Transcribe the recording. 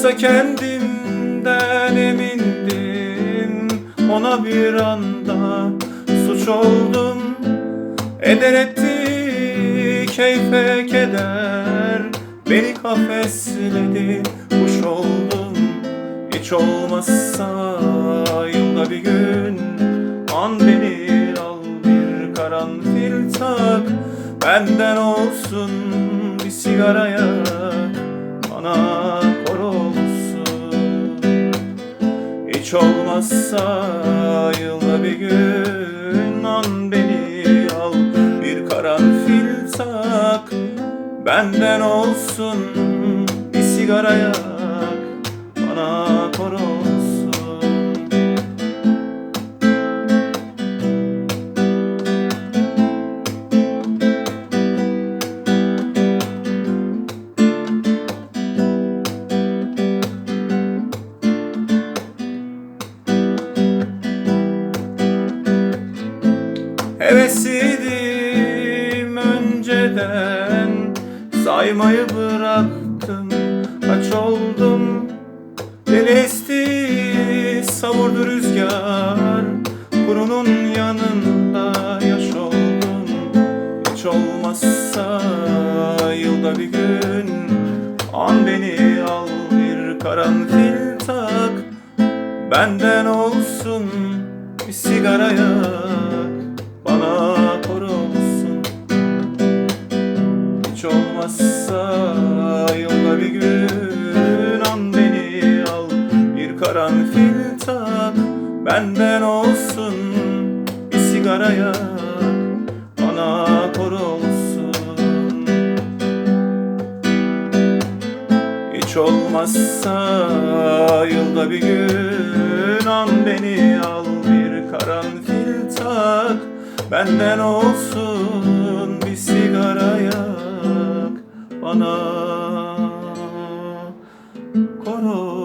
Oysa kendimden emindim Ona bir anda suç oldum. Eder etti keyfe keder. Beni kafesledi kuş oldum. Hiç olmazsa yılda bir gün An beni al bir karanfil tak. Benden olsun bir sigara yak. Bana Hiç olmazsa yılda bir gün An beni al. Bir karanfil tak Benden olsun bir sigara Hevesliydim önceden. Saymayı bıraktım Kaç oldum. Deli savurdu rüzgar. Kurunun yanında yaş oldum. Hiç olmazsa yılda bir gün An beni al bir karanfil tak. Benden olsun bir sigara Hiç olmazsa yılda bir gün An beni al. Bir karanfil tak Benden olsun bir sigara yak. Bana kor olsun. Hiç olmazsa yılda bir gün an beni al. Bir karanfil tak Benden olsun করো